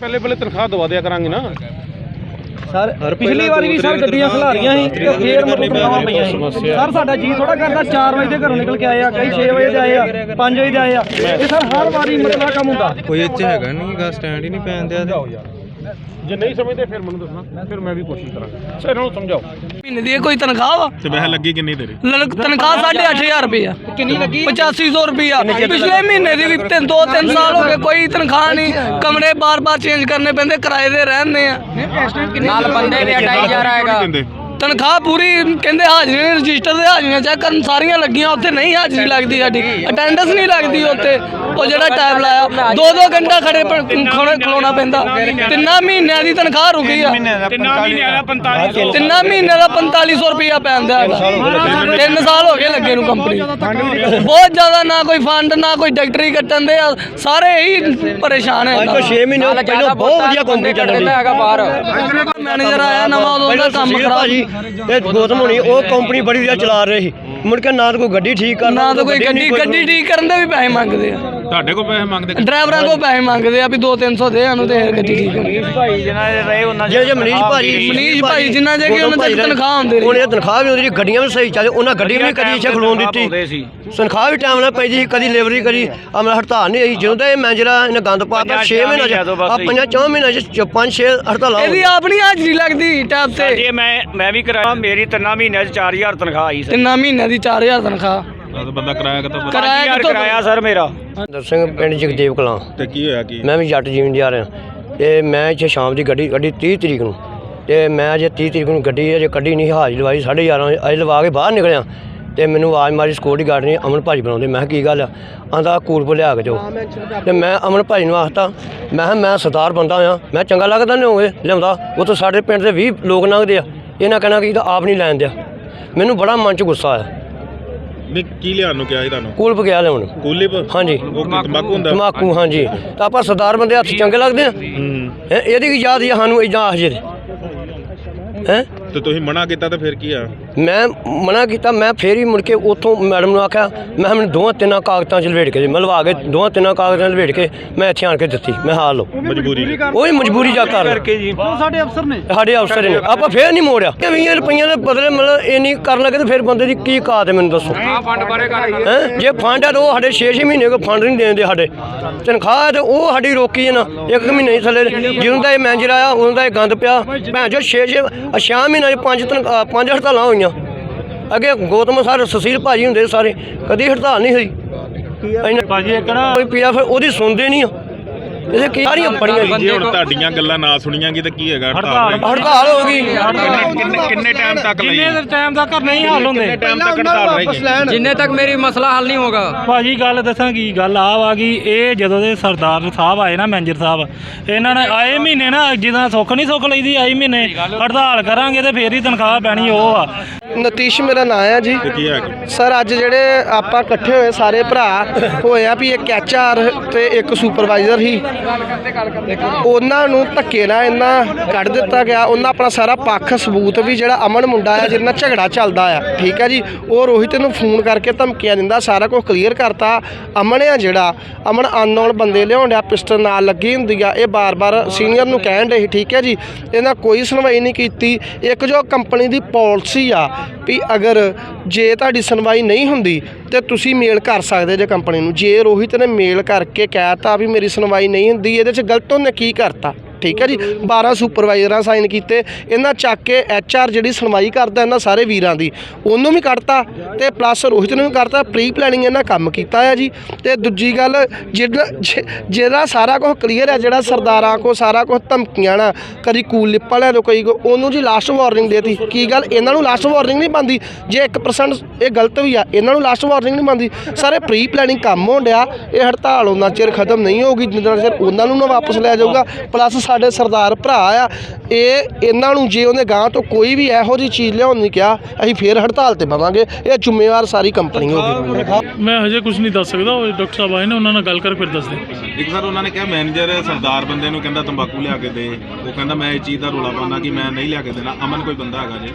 ਪਹਿਲੇ ਪਹਿਲੇ ਤਨਖਾਹ ਦਵਾ ਦਿਆ ਕਰਾਂਗੇ ਨਾ। ਸਰ ਪਿਛਲੀ ਵਾਰੀ ਵੀ ਸਰ ਗੱਡੀਆਂ ਖਿਲਾਰੀਆਂ ਸੀ ਤੇ ਫੇਰ ਮਤਲਬ ਤਨਖਾਹਾਂ ਪਈਆਂ ਸੀ। ਸਰ ਸਾਡਾ ਜੀ ਥੋੜਾ ਕਰਦਾ 4 ਵਜੇ ਦੇ ਘਰੋਂ ਨਿਕਲ ਕੇ ਆਏ ਆ ਕਈ 6 ਵਜੇ ਦੇ ਆਏ ਆ 5 ਵਜੇ ਦੇ ਆਏ ਆ ਇਹ ਸਰ ਹਰ ਵਾਰੀ ਮਤਲਬ ਕੰਮ ਹੁੰਦਾ। ਕੋਈ ਇੱਥੇ ਹੈਗਾ ਨਹੀਂ ਗਾ ਸਟੈਂਡ ਹੀ ਨਹੀਂ ਪੈਣ ਦਿਆ ਤੇ। ਜੇ ਨਹੀਂ ਸਮਝਦੇ ਫਿਰ ਮੈਨੂੰ ਦੱਸਣਾ ਫਿਰ ਮੈਂ ਵੀ ਕੋਸ਼ਿਸ਼ ਕਰਾਂਗਾ। ਸਰ ਇਹਨਾਂ ਨੂੰ ਸਮਝਾਓ। ਮਹੀਨੇ ਦੀ ਇਹ ਕੋਈ ਤਨਖਾਹ ਵਾ? ਤੇ ਵੈਸੇ ਲੱਗੀ ਕਿੰਨੀ ਤੇਰੀ? ਤਨਖਾਹ 8500 ਰੁਪਇਆ ਕਿੰਨੀ ਲੱਗੀ? 8500 ਰੁਪਇਆ ਪਿਛਲੇ ਮਹੀਨੇ ਦੀ ਵੀ ਤਿੰਨ ਦੋ ਤਿੰਨ ਸਾਲ ਹੋ ਗਏ ਕੋਈ ਤਨਖਾਹ ਨਹੀਂ। ਕਮਰੇ ਬਾਰ-ਬਾਰ ਚੇਂਜ ਕਰਨੇ ਪੈਂਦੇ ਕਿਰਾਏ ਦੇ ਰਹਿੰਦੇ ਆ। ਨਾਲ ਬੰਦੇ ਵੀ ਹਟਾਈ ਜਾ ਰਿਹਾ ਹੈਗਾ ਦਿੰਦੇ? ਤਨਖਾਹ ਪੂਰੀ ਕਹਿੰਦੇ ਹਾਜ਼ਰੀ ਰਜਿਸਟਰ ਦੇ ਹਾਜ਼ਰੀਆਂ ਚੈੱਕ ਕਰਨ ਸਾਰੀਆਂ ਲੱਗੀਆਂ ਉੱਥੇ ਨਹੀਂ ਹਾਜ਼ਰੀ ਲੱਗਦੀ ਸਾਡੀ। ਅਟੈਂਡੈਂਸ ਨਹੀਂ ਲੱਗਦੀ ਉੱਥੇ। ਉਹ ਜਿਹੜਾ ਟਾਈਮ ਲਾਇਆ ਦੋ ਦੋ ਘੰਟਾ ਖੜੇ ਪ- ਖਲੋਣਾ ਪੈਂਦਾ। ਤਿੰਨਾਂ ਮਹੀਨਿਆਂ ਦੀ ਤਨਖਾਹ ਰੁਕੀ ਆ। ਤਿੰਨਾਂ ਮਹੀਨਿਆਂ ਦਾ 4500 ਤਿੰਨਾਂ ਮਹੀਨਿਆਂ ਦਾ 4500 ਰੁਪਇਆ ਪੈਂਦਾ ਹੈਗਾ। ਤਿੰਨ ਸਾਲ ਹੋ ਗਏ। ਲੱਗੇ ਨੂੰ ਕੰਪਨੀ ਬਹੁਤ ਜ਼ਿਆਦਾ ਨਾ ਕੋਈ ਫੰਡ ਨਾ ਕੋਈ ਡਾਕਟਰੀ ਕੱਟਣ ਦੇ ਸਾਰੇ ਹੀ ਪਰੇਸ਼ਾਨ ਹੈ 6 ਮਹੀਨੇ ਜ਼ਿਆਦਾ ਬਹੁਤ ਵਧੀਆ ਕੰਪਨੀ ਚੱਲ ਰਹੀ ਹੈਗਾ ਬਾਹਰ। ਮੈਨੇਜਰ ਆਇਆ ਨਵਾਂ ਉਦੋਂ ਦਾ ਕੰਮ ਖਰਾਬ। ਇਹ ਗੌਤਮ ਹੋਣੀ ਉਹ ਕੰਪਨੀ ਬੜੀ ਵਧੀਆ ਚਲਾ ਰਹੇ ਸੀ। ਮੁੜ ਕੇ ਨਾ ਤਾਂ ਕੋਈ ਗੱਡੀ ਠੀਕ ਕਰਨਾ ਨਾ ਤਾਂ ਕੋਈ ਗੱਡੀ ਗੱਡੀ ਠੀਕ ਕਰਨ ਦੇ ਵੀ ਪੈਸੇ ਮੰਗਦੇ ਆ। ਤੁਹਾਡੇ ਕੋਲ ਪੈਸੇ ਮੰਗਦੇ ਡਰਾਈਵਰਾਂ ਕੋਲ ਪੈਸੇ ਮੰਗਦੇ ਆ ਵੀ 2-300 ਦੇ ਸਾਨੂੰ ਤੇ ਗੱਡੀ ਠੀਕ ਹੋਣੀ। ਜੇ ਜੇ ਮਨੀਸ਼ ਭਾਜੀ ਮਨੀਸ਼ ਭਾਈ ਜਿੰਨਾ ਜੇ ਕਿ ਉਹਨਾਂ ਦੀ ਭਾਜੀ ਤਨਖਾਹ ਹੁੰਦੀ ਰਹੀ ਉਹਨੇ ਤਨਖਾਹ ਵੀ ਉਹਦੀ ਗੱਡੀਆਂ ਵੀ ਸਹੀ ਚੱਲਦੇ ਉਹਨਾਂ ਗੱਡੀ ਵੀ ਨਹੀਂ ਕਦੀ ਇੱਥੇ ਖਲੋਣ ਦਿੱਤੀ। ਤਨਖਾਹ ਵੀ ਟਾਈਮ ਨਾਲ ਪਈ ਸੀ ਕਦੀ ਲੇਬਰੀ ਕਰੀ ਅਮਰ ਹੜਤਾਲ ਨਹੀਂ ਆਈ ਜਦੋਂ ਦਾ ਇਹ ਮੈਨੇਜਰਾ ਇਹਨੇ ਗੰਦ ਪਾਤਾ 6 ਮਹੀਨੇ ਚ ਆ ਪੰਜਾਂ ਚੌਂ ਮਹੀਨੇ ਚ 5-6 ਹੜਤਾਲਾਂ ਹੋ ਇਹਦੀ ਆਪਣੀ ਹਾਜ਼ਰੀ ਲੱਗਦੀ ਟੈਬ ਤੇ। ਜੇ ਮੈਂ ਮੈਂ ਵੀ ਕਰਾਇਆ ਮੇਰੀ ਤਿੰਨਾਂ ਮਹੀਨਿਆਂ 'ਚ 4000 ਤਨਖਾਹ ਆਈ ਸਰ। ਤਿੰਨਾਂ ਮਹੀਨਿਆਂ ਦੀ 4000 ਤਨਖਾਹ। ਬੰਦਾ ਕਿਰਾਇਆ ਕਿਤੋਂ ਕਿਰਾਇਆ 5000 ਕਿੱਥੋਂ ਕਰਾਇਆ ਸਰ ਮੇਰਾ। ਦਰ ਸਿੰਘ ਪਿੰਡ ਜਗਦੇਵ ਕਲਾਂ। ਤੇ ਕੀ ਹੋਇਆ ਕੀ? ਮੈਂ ਵੀ ਜੱਟ ਜੀਵਨ ਜਾ ਰਿਹਾ। ਤੇ ਮੈਂ ਇੱਥੇ ਸ਼ਾਮ ਦੀ ਗੱਡੀ ਗੱਡੀ 30 ਤਰੀਕ ਨੂੰ। ਤੇ ਮੈਂ ਅਜੇ 30 ਤਰੀਕ ਨੂੰ ਗੱਡੀ ਅਜੇ ਕੱਢੀ ਨਹੀਂ ਹਾਜ਼ਰੀ ਲਵਾਈ 11:30 ਅਜੇ ਲਵਾ ਕੇ ਬਾਹਰ ਨਿਕਲਿਆ। ਤੇ ਮੈਨੂੰ ਆਵਾਜ਼ ਮਾਰੀ ਸਿਕਿਉਰਟੀ ਗਾਰਡ ਨੇ ਅਮਨ ਭਾਜੀ ਬਣਾਉਂਦੇ ਮੈਂ ਕਿਹਾ ਕੀ ਗੱਲ ਆ? ਆਂਦਾ ਕੂਲਪ ਲਿਆ ਕੇ ਜਾਓ। ਤੇ ਮੈਂ ਅਮਨ ਭਾਜੀ ਨੂੰ ਆਖਤਾ ਮੈਂ ਕਿਹਾ ਮੈਂ ਸਰਦਾਰ ਬੰਦਾ ਆ ਮੈਂ ਚੰਗਾ ਲੱਗਦਾ ਨਹੀਂ ਹੋਵੇ ਲਿਆਉਂਦਾ। ਉਹ ਤਾਂ ਸਾਡੇ ਪਿੰਡ ਦੇ 20 ਲੋਕ ਲੰਘਦੇ ਆ। ਇਹਨਾਂ ਕਹਿਣਾ ਕਿ ਤਾਂ ਆਪ ਨਹੀਂ ਲੈਣ ਦਿਆ। ਮੈਨੂੰ ਬੜਾ ਮਨ ਚ ਗੁੱਸਾ ਆਇਆ। ਨਹੀਂ ਕੀ ਲਿਆਉਣ ਨੂੰ ਕਿਹਾ ਸੀ ਤੁਹਾਨੂੰ? ਕੂਲਪ ਗਿਆ ਲਿਆਉਣ ਕੂਲੀ ਪਰ ਹਾਂਜੀ। ਉਹ ਕੀ ਤੰਬਾਕੂ ਹੁੰਦਾ? ਤਮਾਕੂ ਹਾਂਜੀ। ਤਾਂ ਆਪਾਂ ਸਰਦਾਰ ਬੰਦੇ ਹੱਥ ਚੰਗੇ ਲੱਗਦੇ ਆ। ਹੂੰ। ਹੈਂ, ਇਹਦੀ ਯਾਦ ਹੀ ਆ ਸਾਨੂੰ ਇਦਾਂ ਆਖ ਜੇ ਹੈ? ਤੇ ਤੁਸੀਂ ਮਨਾ ਕੀਤਾ ਤਾਂ ਫਿਰ ਕੀ ਆ? ਮੈਂ ਮਨਾ ਕੀਤਾ ਮੈਂ ਫੇਰ ਹੀ ਮੁੜ ਕੇ ਉੱਥੋਂ ਮੈਡਮ ਨੂੰ ਆਖਿਆ ਮੈਂ ਮੈਨੂੰ ਦੋਹਾਂ ਤਿੰਨਾਂ ਕਾਗਜ਼ਾਂ 'ਚ ਲਵੇਟ ਕੇ ਜੀ ਮੈਂ ਕੇ ਦੋਹਾਂ ਤਿੰਨਾਂ ਕਾਗਜ਼ਾਂ ਲਵੇਟ ਕੇ ਮੈਂ ਇੱਥੇ ਆਣ ਕੇ ਦਿੱਤੀ ਮੈਂ ਹਾਲ ਲਓ। ਮਜਬੂਰੀ ਉਹ ਹੀ ਮਜਬੂਰੀ ਜਾ ਕਰ ਸਾਡੇ ਅਫਸਰ ਨੇ। ਆਪਾਂ ਫੇਰ ਨਹੀਂ ਮੋੜਿਆ। 20 ਰੁਪਈਆਂ ਦੇ ਬਦਲੇ ਮਤਲਬ ਇੰਨੀ ਕਰਨ ਲੱਗੇ ਤੇ ਫੇਰ ਬੰਦੇ ਦੀ ਕੀ ਕਾਤ ਹੈ ਮੈਨੂੰ ਦੱਸੋ। ਜੇ ਫੰਡ ਆ ਤਾਂ ਉਹ ਸਾਡੇ 6-6 ਮਹੀਨੇ ਕੋ ਫੰਡ ਨਹੀਂ ਦੇਣਦੇ ਸਾਡੇ। ਤਨਖਾਹ ਤੇ ਉਹ ਸਾਡੀ ਰੋਕੀ ਨਾ। ਇੱਕ ਮਹੀਨੇ ਥੱਲੇ ਜਦੋਂ ਦਾ ਇਹ ਮੈਨੇਜਰ ਆਇਆ ਉਦੋਂ ਦਾ ਇਹ ਗੰਦ ਪਿਆ। ਭੈਣ ਜੋ 6-6 6 ਮਹੀਨਾ 'ਚ ਪੰਜ ਤਨ ਪੰਜ ਹੜਤਾਲਾਂ ਹੋਈਆਂ। ਅੱਗੇ ਗੋਤਮ ਸਰ ਸੁਸ਼ੀਲ ਭਾਜੀ ਹੁੰਦੇ ਸਾਰੇ ਕਦੀ ਹੜਤਾਲ ਨਹੀਂ ਹੋਈ। ਭਾਜੀ ਇੱਕ ਨਾ ਕੋਈ ਪੀਆ ਫਿਰ ਉਹਦੀ ਸੁਣਦੇ ਨਹੀਂ ਆ। ਇਹਦੇ ਕੀ ਸਾਰੀਆਂ ਬੜੀਆਂ ਜੇ ਹੁਣ ਤੁਹਾਡੀਆਂ ਗੱਲਾਂ ਨਾ ਸੁਣੀਆਂਗੀ ਤਾਂ ਕੀ ਹੈਗਾ? ਹੜਤਾਲ। ਹੜਤਾਲ ਹੋ ਗਈ। ਕਿੰਨੇ ਕਿੰਨੇ ਟਾਈਮ ਤੱਕ ਲਈ? ਕਿੰਨੇ ਟਾਈਮ ਤੱਕ ਨਹੀਂ ਹੱਲ ਹੁੰਦੇ। ਕਿੰਨੇ ਟਾਈਮ ਤੱਕ ਹੜਤਾਲ ਰਹੇਗੀ? ਜਿੰਨੇ ਤੱਕ ਮੇਰੀ ਮਸਲਾ ਹੱਲ ਨਹੀਂ ਹੋਗਾ ਭਾਜੀ ਗੱਲ ਦੱਸਾਂ ਕੀ? ਗੱਲ ਆ ਵਾ ਕਿ ਇਹ ਜਦੋਂ ਦੇ ਸਰਦਾਰ ਸਾਹਿਬ ਆਏ ਨਾ ਮੈਨੇਜਰ ਸਾਹਿਬ ਇਹਨਾਂ ਨੇ ਆਏ ਮਹੀਨੇ ਨਾ ਜਿੱਦਾਂ ਸੁੱਖ ਨਹੀਂ ਸੁੱਖ ਲਈਦੀ ਆਈ ਮਹੀਨੇ ਹੜਤਾਲ ਕਰਾਂਗੇ ਤੇ ਫੇਰ ਹੀ ਤਨਖਾਹ ਪੈਣੀ ਉਹ ਆ। ਨਤੀਸ਼ ਮੇਰਾ ਨਾਂ ਹੈ ਜੀ। ਸਰ ਅੱਜ ਜਿਹੜੇ ਆਪਾਂ ਇਕੱਠੇ ਹੋਏ ਸਾਰੇ ਭਰਾ ਹੋਏ ਆ ਵੀ ਇੱਕ ਐਚਆਰ ਤੇ ਇੱਕ ਸੁਪਰਵਾਈਜ਼ਰ ਹੀ ਉਹਨਾਂ ਨੂੰ ਧੱਕੇ ਨਾਲ ਇਹਨਾਂ ਕੱਢ ਦਿੱਤਾ ਗਿਆ, ਉਹਨਾਂ ਆਪਣਾ ਸਾਰਾ ਪੱਖ, ਸਬੂਤ ਵੀ ਜਿਹੜਾ ਅਮਨ ਮੁੰਡਾ ਆ ਜਿਹਨਾਂ ਝਗੜਾ ਚੱਲਦਾ ਆ। ਠੀਕ ਹੈ ਜੀ? ਉਹ ਰੋਹਿਤ ਨੂੰ ਫੋਨ ਕਰਕੇ ਧਮਕੀਆਂ ਦਿੰਦਾ, ਸਾਰਾ ਕੁਝ ਕਲੀਅਰ ਕਰਤਾ। ਅਮਨ ਆ ਜਿਹੜਾ, ਅਮਨ ਅਨਨੋਨ ਬੰਦੇ ਲਿਆਉਣ ਡਿਆ, ਪਿਸਟਲ ਨਾਲ ਲੱਗੀ ਹੁੰਦੀ ਆ। ਇਹ ਬਾਰ-ਬਾਰ ਸੀਨੀਅਰ ਨੂੰ ਕਹਿਣ ਦੇ ਠੀਕ ਹੈ ਜੀ? ਇਹਨਾਂ ਕੋਈ ਸੁਣਵਾਈ ਨਹੀਂ ਕੀਤੀ। ਇੱਕ ਜੋ ਕੰਪਨੀ ਦੀ ਪਾਲਿਸੀ ਆ, ਵੀ ਅਗਰ ਜੇ ਤੁਹਾਡੀ ਸੁਣਵਾਈ ਨਹੀਂ ਹੁੰਦੀ, ਤੇ ਤੁਸੀਂ ਮੇਲ ਕਰ ਸਕਦੇ ਜੇ ਕੰਪਨੀ ਨੂੰ। ਜੇ ਰੋਹਿਤ ਨੇ ਮੇਲ ਕਰਕੇ ਕਹਿਤਾ ਵੀ ਮੇਰੀ ਸੁਣਵਾਈ ਨਹੀਂ ਹੁੰਦੀ ਇਹਦੇ 'ਚ ਗਲਤ ਉਹਨੇ ਕੀ ਕਰਤਾ? ਠੀਕ ਹੈ ਜੀ। 12 ਸੁਪਰਵਾਈਜ਼ਰਾਂ ਸਾਈਨ ਕੀਤੇ, ਇਹਨਾਂ ਚੱਕ ਕੇ ਐਚਆਰ ਜਿਹੜੀ ਸੁਣਵਾਈ ਕਰਦਾ ਇਹਨਾਂ ਸਾਰੇ ਵੀਰਾਂ ਦੀ, ਉਹਨੂੰ ਵੀ ਕੱਢਤਾ ਤੇ ਪਲੱਸ ਰੋਹਿਤ ਨੂੰ ਵੀ ਕੱਢਤਾ ਪ੍ਰੀ ਪਲੈਨਿੰਗ ਇਹਨਾਂ ਕੰਮ ਕੀਤਾ ਹੈ ਜੀ। ਤੇ ਦੂਜੀ ਗੱਲ ਜਿਹੜਾ ਸਾਰਾ ਕੁਝ ਕਲੀਅਰ ਹੈ ਜਿਹੜਾ ਸਰਦਾਰਾਂ ਕੋ ਸਾਰਾ ਕੁਝ ਧਮਕੀਆਂ ਨਾ ਕਦੀ ਕੂਲ ਲਿਪ ਵਾਲਿਆਂ ਤੋਂ ਕਈ ਉਹਨੂੰ ਜੀ ਲਾਸਟ ਵਾਰਨਿੰਗ ਦੇਤੀ। ਕੀ ਗੱਲ? ਇਹਨਾਂ ਨੂੰ ਲਾਸਟ ਵਾਰਨਿੰਗ ਨਹੀਂ ਬੰਦੀ ਜੇ 1% ਇਹ ਗਲਤ ਵੀ ਆ, ਇਹਨਾਂ ਨੂੰ ਲਾਸਟ ਵਾਰਨਿੰਗ ਨਹੀਂ ਬੰਦੀ ਸਾਰੇ ਪ੍ਰੀ ਪਲੈਨਿੰਗ ਕੰਮ ਹੋਣ ਡਿਆ, ਇਹ ਹੜਤਾਲ ਉਹਨਾਂ ਚਿਰ ਖਤਮ ਨਹੀਂ ਹੋਊਗੀ, ਜਿੰਨਾ ਚਿਰ ਉਹਨਾਂ ਨੂੰ ਨਾ ਵਾਪਸ ਲਿਆ ਜਾਊਗਾ ਪਲੱਸ ਸਾਡੇ ਸਰਦਾਰ ਭਰਾ ਆ ਇਹ ਇਹਨਾਂ ਨੂੰ ਜੇ ਉਹਨੇ ਗਾਂ ਤੋਂ ਕੋਈ ਵੀ ਇਹੋ ਜਿਹੀ ਚੀਜ਼ ਲਿਆਉਣ ਨਹੀਂ ਕਿਹਾ ਅਸੀਂ ਫੇਰ ਹੜਤਾਲ ਤੇ ਬਵਾਂਗੇ। ਇਹ ਜ਼ਿੰਮੇਵਾਰ ਸਾਰੀ ਕੰਪਨੀ ਹੋਗੀ ਮੈਂ ਹਜੇ ਕੁਝ ਨਹੀਂ ਦੱਸ ਸਕਦਾ ਉਹ ਡਾਕਟਰ ਸਾਹਿਬ ਆਏ ਨੇ ਉਹਨਾਂ ਨਾਲ ਗੱਲ ਕਰ ਫਿਰ ਦੱਸਦੇ। ਇੱਕ ਸਰ ਉਹਨਾਂ ਨੇ ਕਿਹਾ ਮੈਨੇਜਰ ਸਰਦਾਰ ਬੰਦੇ ਨੂੰ ਕਹਿੰਦਾ ਤੰਬਾਕੂ ਲਿਆ ਕੇ ਦੇ। ਉਹ ਕਹਿੰਦਾ ਮੈਂ ਇਹ ਚੀਜ਼ ਦਾ ਰੋਲਾ ਪਾਉਂਦਾ ਕਿ ਮੈਂ ਨਹੀਂ ਲਿਆ ਕੇ ਦੇਣਾ ਅਮਨ ਕੋਈ ਬੰਦਾ ਹੈਗਾ ਜੇ।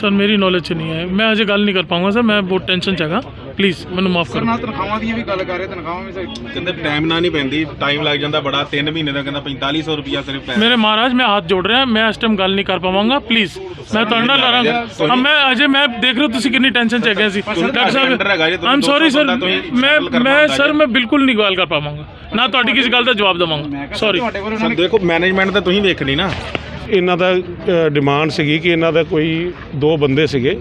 ਸਰ ਮੇਰੀ ਨੌਲੇਜ ਚ ਨਹੀਂ ਹੈ। ਮੈਂ ਅਜੇ ਗੱਲ ਨਹੀਂ ਕਰ ਪਾਉਂਗਾ ਸਰ ਮੈਂ ਬਹੁਤ ਟੈਨਸ਼ਨ ਚ ਹੈਗਾ। ਪਲੀਜ਼ ਮੈਨੂੰ ਮਾਫ ਕਰੋ। ਤਨਖਾਹਾਂ ਦੀ ਵੀ ਗੱਲ ਕਰ ਰਹੇ ਤਨਖਾਹਾਂ ਵੀ ਕਹਿੰਦੇ ਟਾਈਮ ਨਾਲ ਨਹੀਂ ਪੈਂਦੀ ਟਾਈਮ ਲੱਗ ਜਾਂਦਾ ਬੜਾ 3 ਮਹੀਨੇ ਦਾ ਕਹਿੰਦਾ 4500 ਰੁਪਿਆ ਸਿਰਫ ਪੈ ਮੇਰੇ ਮਹਾਰਾਜ ਮੈਂ ਹੱਥ ਜੋੜ ਰਿਹਾ ਮੈਂ ਇਸ ਟਾਈਮ ਗੱਲ ਨਹੀਂ ਕਰ ਪਾਵਾਂਗਾ ਪਲੀਜ਼ ਮੈਂ ਤੁਹਾਡੇ ਨਾਲ ਲੜਾਂਗਾ। ਹਾਂ ਮੈਂ ਅਜੇ ਮੈਂ ਦੇਖ ਰਿਹਾ ਤੁਸੀਂ ਕਿੰਨੀ ਟੈਨਸ਼ਨ ਚ ਹੈਗੇ ਸੀ ਡਾਕਟਰ ਅੰਡਰ ਹੈਗਾ ਜੀ, ਸਾਹਿਬ ਆਮ ਦੋ ਸੌਰੀ ਸਰ ਤੁਸੀਂ ਮੈਂ settle ਕਰਨਾ ਮੈਂ ਹੁੰਦਾ ਸਰ ਜੀ। ਮੈਂ ਬਿਲਕੁਲ ਨਹੀਂ ਗੱਲ ਕਰ ਪਾਵਾਂਗਾ। ਨਾ ਤੁਹਾਡੀ ਕਿਸੇ ਗੱਲ ਦਾ ਜਵਾਬ ਦੇਵਾਂਗਾ। ਸੌਰੀ ਸਰ ਦੇਖੋ ਮੈਨੇਜਮੈਂਟ ਤਾਂ ਤੁਸੀਂ ਵੇਖਣੀ ਨਾ। ਇਹਨਾਂ ਦਾ ਡਿਮਾਂਡ ਸੀਗੀ ਕਿ ਇਹਨਾਂ ਦਾ ਕੋਈ ਦੋ ਬੰਦੇ ਸੀਗੇ।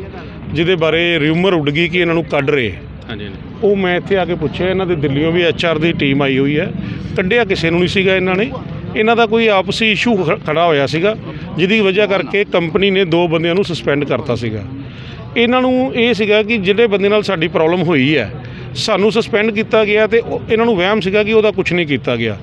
ਜਿਹਦੇ ਬਾਰੇ ਰਿਊਮਰ ਉੱਡ ਗਈ ਕਿ ਇਹਨਾਂ ਨੂੰ ਕੱਢ ਰਹੇ ਹਾਂਜੀ ਉਹ ਮੈਂ ਇੱਥੇ ਆ ਕੇ ਪੁੱਛਿਆ ਇਹਨਾਂ ਦੇ ਦਿੱਲੀੋਂ ਵੀ ਆਰ ਦੀ ਟੀਮ ਆਈ ਹੋਈ ਹੈ। ਕੱਢਿਆ ਕਿਸੇ ਨੂੰ ਨਹੀਂ ਸੀਗਾ ਇਹਨਾਂ ਨੇ। ਇਹਨਾਂ ਦਾ ਕੋਈ ਆਪਸੀ ਇਸ਼ੂ ਖੜਾ ਹੋਇਆ ਸੀਗਾ ਜਿਹਦੀ ਵਜ੍ਹਾ ਕਰਕੇ ਕੰਪਨੀ ਨੇ ਦੋ ਬੰਦਿਆਂ ਨੂੰ ਸਸਪੈਂਡ ਕਰਤਾ ਸੀਗਾ। ਇਹਨਾਂ ਨੂੰ ਇਹ ਸੀਗਾ ਕਿ ਜਿਹੜੇ ਬੰਦੇ ਨਾਲ ਸਾਡੀ ਪ੍ਰੋਬਲਮ ਹੋਈ ਹੈ ਸਾਨੂੰ ਸਸਪੈਂਡ ਕੀਤਾ ਗਿਆ ਤੇ ਇਹਨਾਂ ਨੂੰ ਵਹਿਮ ਸੀਗਾ ਕਿ ਉਹਦਾ ਕੁਝ ਨਹੀਂ ਕੀਤਾ ਗਿਆ।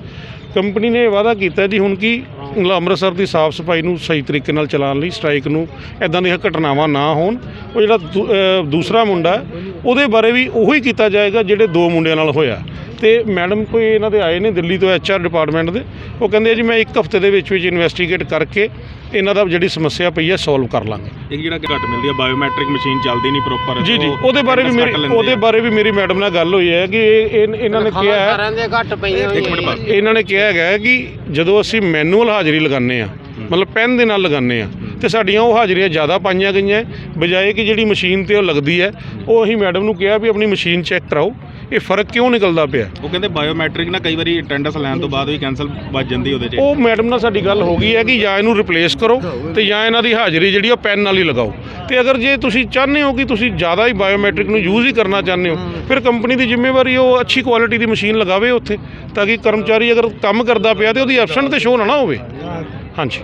ਕੰਪਨੀ ਨੇ ਵਾਅਦਾ ਕੀਤਾ ਜੀ ਹੁਣ ਕਿ ਅੰਮ੍ਰਿਤਸਰ ਦੀ ਸਾਫ਼ ਸਫ਼ਾਈ ਨੂੰ ਸਹੀ ਤਰੀਕੇ ਨਾਲ ਚਲਾਉਣ ਲਈ ਸਟ੍ਰਾਈਕ ਨੂੰ ਐਦਾਂ ਦੀਆਂ ਘਟਨਾਵਾਂ ਨਾ ਹੋਣ। ਉਹ ਜਿਹੜਾ ਦੂ- ਦੂਸਰਾ ਮੁੰਡਾ ਉਹਦੇ ਬਾਰੇ ਵੀ ਉਹੀ ਕੀਤਾ ਜਾਏਗਾ ਜਿਹੜੇ ਦੋ ਮੁੰਡਿਆਂ ਨਾਲ ਹੋਇਆ। ਤੇ ਮੈਡਮ ਕੋਈ ਇਹਨਾਂ ਦੇ ਆਏ ਨੇ ਦਿੱਲੀ ਤੋਂ ਆਰ ਡਿਪਾਰਟਮੈਂਟ ਦੇ ਉਹ ਕਹਿੰਦੇ ਆ ਜੀ ਮੈਂ ਇੱਕ ਹਫ਼ਤੇ ਦੇ ਵਿੱਚ ਵਿੱਚ ਇਨਵੈਸਟੀਗੇਟ ਕਰਕੇ ਇਹਨਾਂ ਦਾ ਜਿਹੜੀ ਸਮੱਸਿਆ ਪਈ ਹੈ ਸੋਲਵ ਕਰ ਲਾਂਗੇ। ਇੱਕ ਜਿਹੜਾ ਘੱਟ ਮਿਲਦੀ ਹੈ ਬਾਇਓਮੈਟ੍ਰਿਕ ਮਸ਼ੀਨ ਚੱਲਦੀ ਨਹੀਂ ਪ੍ਰੋਪਰ ਜੀ ਜੀ ਉਹਦੇ ਬਾਰੇ ਵੀ ਮੇਰੀ ਉਹਦੇ ਬਾਰੇ ਵੀ ਮੇਰੀ ਮੈਡਮ ਨਾਲ ਗੱਲ ਹੋਈ ਹੈ ਕਿ ਇਹ ਇਹ- ਇਹਨਾਂ ਨੇ ਕਿਹਾ ਹੈ ਇਹਨਾਂ ਨੇ ਕਿਹਾ ਹੈਗਾ ਕਿ ਜਦੋਂ ਅਸੀਂ ਮੈਨੂਅਲ ਹਾਜ਼ਰੀ ਲਗਾਉਂਦੇ ਆ ਮਤਲਬ ਪੈਨ ਦੇ ਨਾਲ ਲਗਾਉਂਦੇ ਆ ਤੇ ਸਾਡੀਆਂ ਉਹ ਹਾਜ਼ਰੀਆਂ ਜ਼ਿਆਦਾ ਪਾਈਆਂ ਗਈਆਂ ਬਜਾਏ ਕਿ ਜਿਹੜੀ ਮਸ਼ੀਨ ਤੇ ਉਹ ਲੱਗਦੀ ਹੈ ਉਹ ਅਸੀਂ ਮੈਡਮ ਨੂੰ ਕਿਹਾ ਵੀ ਆਪਣੀ ਮਸ਼ੀਨ ਚੈੱਕ ਕਰਾਓ ਇਹ ਫ਼ਰਕ ਕਿਉਂ ਨਿਕਲਦਾ ਪਿਆ? ਉਹ ਕਹਿੰਦੇ ਬਾਇਓਮੈਟ੍ਰਿਕ ਨਾ ਕਈ ਵਾਰੀ ਅਟੈਂਡੈਂਸ ਲੈਣ ਤੋਂ ਬਾਅਦ ਵੀ ਕੈਨਸਲ ਵੱਜ ਜਾਂਦੀ ਉਹਦੇ 'ਚ। ਉਹ ਮੈਡਮ ਨਾਲ ਸਾਡੀ ਗੱਲ ਹੋ ਗਈ ਹੈ ਕਿ ਜਾਂ ਇਹਨੂੰ ਰਿਪਲੇਸ ਕਰੋ ਤੇ ਜਾਂ ਇਹਨਾਂ ਦੀ ਹਾਜ਼ਰੀ ਜਿਹੜੀ ਉਹ ਪੈਨ ਨਾਲ ਹੀ ਲਗਾਓ। ਤੇ ਅਗਰ ਜੇ ਤੁਸੀਂ ਚਾਹੁੰਦੇ ਹੋ ਕਿ ਤੁਸੀਂ ਜ਼ਿਆਦਾ ਹੀ ਬਾਇਓਮੈਟ੍ਰਿਕ ਨੂੰ ਯੂਜ਼ ਹੀ ਕਰਨਾ ਚਾਹੁੰਦੇ ਹੋ ਫਿਰ ਕੰਪਨੀ ਦੀ ਜ਼ਿੰਮੇਵਾਰੀ ਉਹ ਅੱਛੀ ਕੁਆਲਿਟੀ ਦੀ ਮਸ਼ੀਨ ਲਗਾਵੇ ਉੱਥੇ ਤਾਂ ਕਿ ਕਰਮਚਾਰੀ ਅਗਰ ਕੰਮ ਕਰਦਾ ਪਿਆ ਤੇ ਉਹਦੀ ਐਬਸੈਂਟ ਤੇ ਸ਼ੋਅ ਨਾ ਨਾ ਹੋਵੇ। ਹਾਂਜੀ।